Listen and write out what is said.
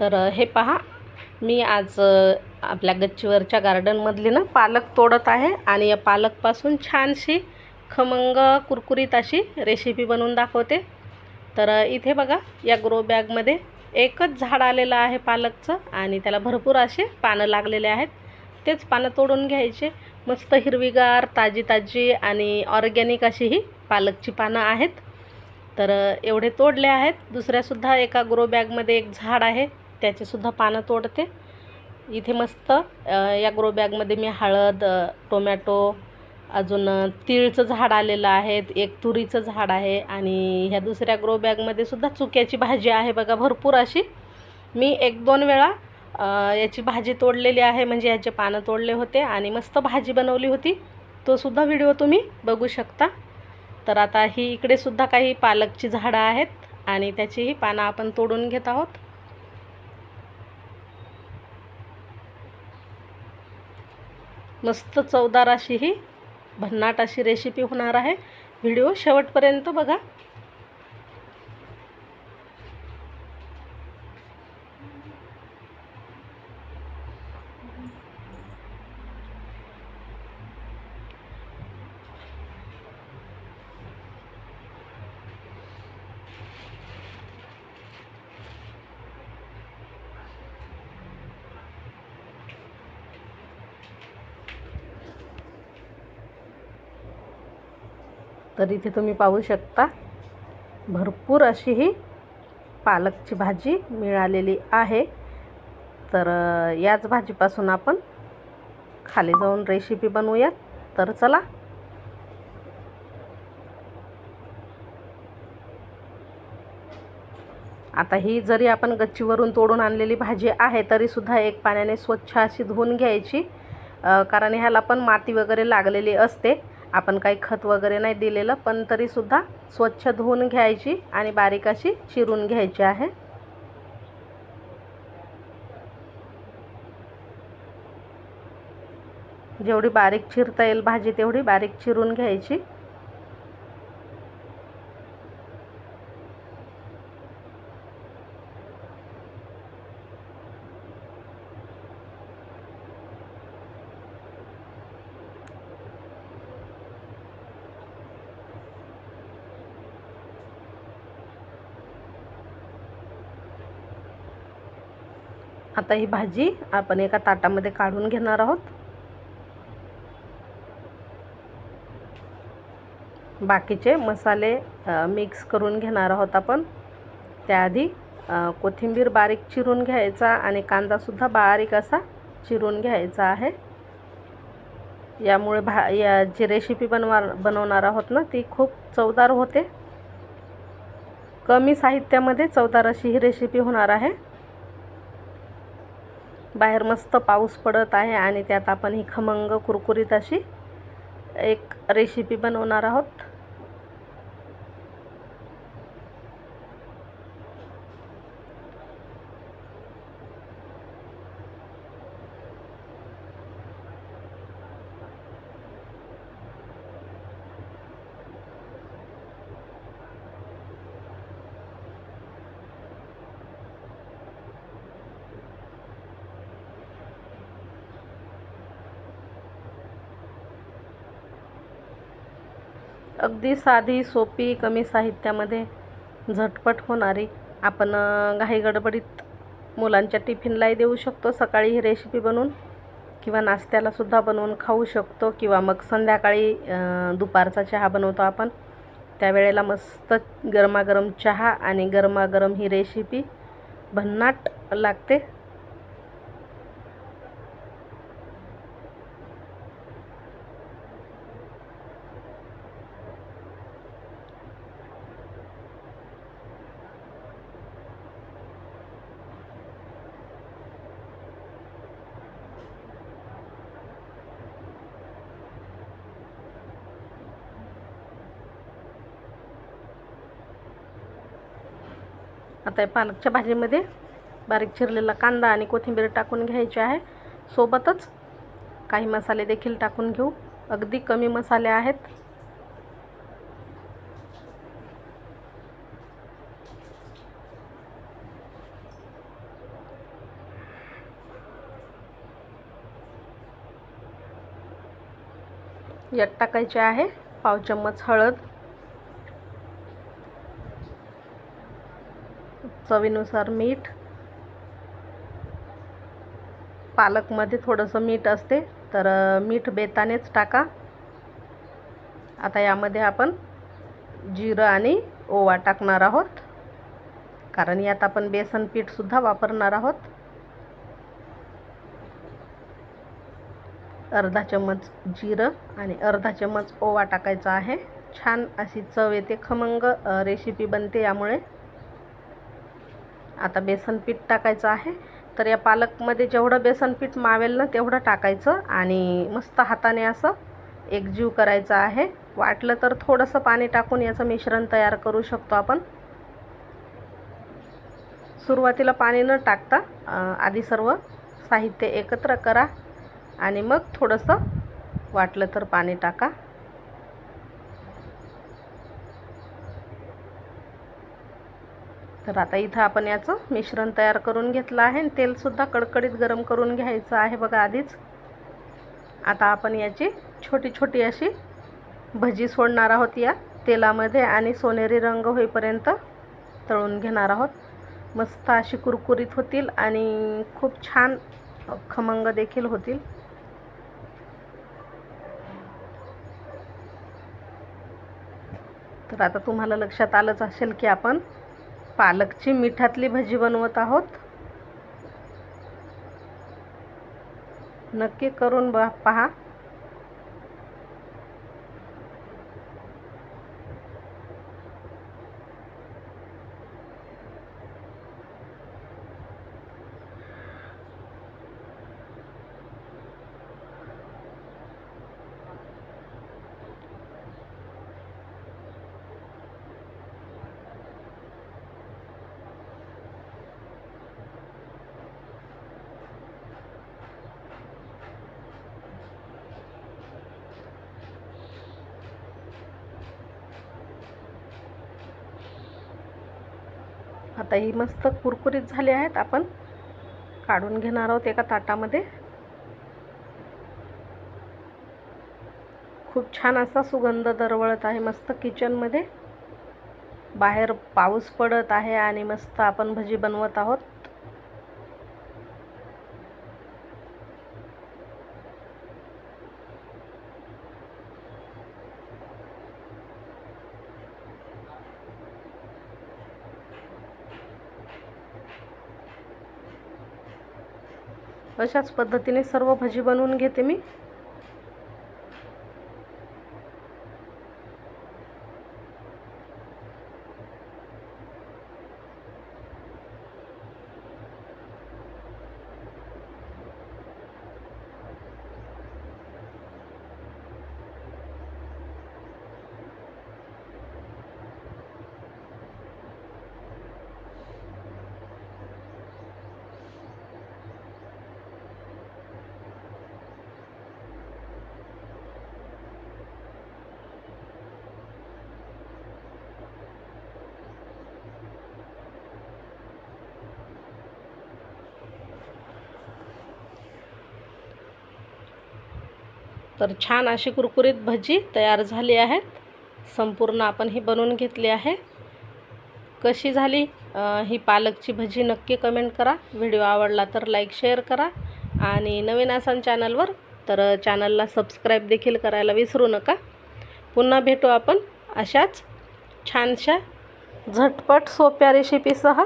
तर हे पहा. मी आज आपल्या गच्चीवरच्या गार्डनमधली ना पालक तोडत आहे आणि या पालकपासून छानशी खमंग कुरकुरीत अशी रेसिपी बनवून दाखवते. तर इथे बघा या ग्रो बॅगमध्ये एकच झाड आलेलं आहे पालकचं आणि त्याला भरपूर असे पानं लागलेले आहेत. तेच पानं तोडून घ्यायचे. मस्त हिरवीगार ताजी ताजी आणि ऑर्गॅनिक अशी ही पालकची पानं आहेत. तर एवढे तोडले आहेत. दुसऱ्यासुद्धा एका ग्रो बॅगमध्ये एक झाड आहे. त्याचेसुद्धा पानं तोडते. इथे मस्त या ग्रो बॅगमध्ये मी हळद टोमॅटो अजून तिळचं झाड आलेलं आहे एक तुरीचं झाड आहे आणि ह्या दुसऱ्या ग्रो बॅगमध्ये सुद्धा चुक्याची भाजी आहे बघा भरपूर अशी. मी एक दोन वेळा याची भाजी तोडलेली आहे म्हणजे याचे पानं तोडले होते आणि मस्त भाजी बनवली होती. तो सुद्धा व्हिडिओ तुम्ही बघू शकता. तर आता ही इकडे सुद्धा काही पालकची झाडं आहेत आणि त्याचीही पानं आपण तोडून घेत आहोत. मस्त चवदार अशी ही भन्नाट अशी रेसिपी होणार आहे. व्हिडिओ शेवटपर्यंत बघा. तर इथे तुम्ही पाहू शकता भरपूर अशी ही पालकची भाजी मिळालेली आहे. तर याच भाजीपासून आपण खाली जाऊन रेसिपी बनवूयात. तर चला. आता ही जरी आपण गच्चीवरून तोडून आणलेली भाजी आहे तरीसुद्धा एक पाण्याने स्वच्छ अशी धुवून घ्यायची कारण ह्याला पण माती वगैरे लागलेली असते. आपण काही खत वगैरे नाही दिलेलं पण तरीसुद्धा स्वच्छ धुवून घ्यायची आणि बारीक अशी चिरून घ्यायची आहे. जेवढी बारीक चिरता येईल भाजी तेवढी बारीक चिरून घ्यायची. आता ही भाजी आपण एका ताटामध्ये काढून घेणार आहोत. बाकीचे मसाले मिक्स करून घेणार आहोत आपण. त्याआधी कोथिंबीर बारीक चिरून घ्यायचा आणि कांदासुद्धा बारीक असा चिरून घ्यायचा आहे. यामुळे भा या जी रेसिपी बनवा बनवणार आहोत ना ती खूप चवदार होते. कमी साहित्यामध्ये चवदार अशी ही रेसिपी होणार आहे. बाहेर मस्त पाऊस पडत आहे आणि त्यात आपण ही खमंग कुरकुरीत अशी एक रेसिपी बनवणार आहोत. अगदी साधी सोपी कमी साहित्यामध्ये झटपट होणारी. आपण घाईगडबडीत घाई गडबडीत मुलांच्या टिफिनलाही देऊ शकतो. सकाळी ही रेसिपी बनवून किंवा नाश्त्यालासुद्धा बनवून खाऊ शकतो किंवा मग संध्याकाळी दुपारचा चहा बनवतो आपण. त्यावेळेला मस्त गरमागरम चहा आणि गरमागरम ही रेसिपी भन्नाट लागते. आता या पालकच्या भाजीमध्ये बारीक चिरलेला कांदा आणि कोथिंबीर टाकून घ्यायची आहे. सोबतच काही मसाले देखील टाकून घेऊ. अगदी कमी मसाले आहेत. यात टाकायचे आहे पाव चम्मच हळद चवीनुसार मीठ. पालकमध्ये थोडंसं मीठ असते तर मीठ बेतानेच टाका. आता यामध्ये आपण जिरं आणि ओवा टाकणार आहोत. कारण यात आपण बेसन पीठसुद्धा वापरणार आहोत. अर्धा चम्मच जिरं आणि अर्धा चम्मच ओवा टाकायचा आहे. छान अशी चव येते खमंग रेसिपी बनते यामुळे. आता बेसन पीठ टाकायचं आहे. तर या पालकमध्ये जेवढं बेसन पीठ मावेल ना तेवढं टाकायचं आणि मस्त हाताने असं एकजीव करायचं आहे. वाटलं तर थोडंसं पाणी टाकून याचं मिश्रण तयार करू शकतो आपण. सुरुवातीला पाणी न टाकता आधी सर्व साहित्य एकत्र करा आणि मग थोडंसं वाटलं तर पाणी टाका. तर आता इथं आपण याचं मिश्रण तयार करून घेतलं आहे. आणि तेलसुद्धा कडकडीत गरम करून घ्यायचं आहे बघा आधीच. आता आपण याची छोटी छोटी अशी भजी सोडणार आहोत या तेलामध्ये आणि सोनेरी रंग होईपर्यंत तळून घेणार आहोत. मस्त अशी कुरकुरीत होतील आणि खूप छान खमंग देखील होतील. तर आता तुम्हाला लक्षात आलंच असेल की आपण पालकची मिठातली भजी बनवत आहोत. नक्की करून ब पहा. आता ही मस्त कुरकुरीत झाली आहेत. आपण काढून घेणार आहोत एका ताटामध्ये. खूप छान असा सुगंध दरवळत आहे मस्त किचनमध्ये. बाहेर पाऊस पडत आहे आणि मस्त आपण भजी बनवत आहोत. अशाच पद्धतीने सर्व भजी बनवून घेते मी. तर छान अशी कुरकुरीत भजी तयार झाली आहेत. संपूर्ण आपण ही बनवून घेतली आहे. कशी झाली ही पालकची भजी नक्की कमेंट करा. व्हिडिओ आवडला तर लाईक शेअर करा. आणि नवीन असाल चॅनलवर तर चॅनलला सबस्क्राईब देखील करायला विसरू नका. पुन्हा भेटू आपण अशाच छानशा झटपट सोप्या रेसिपीसह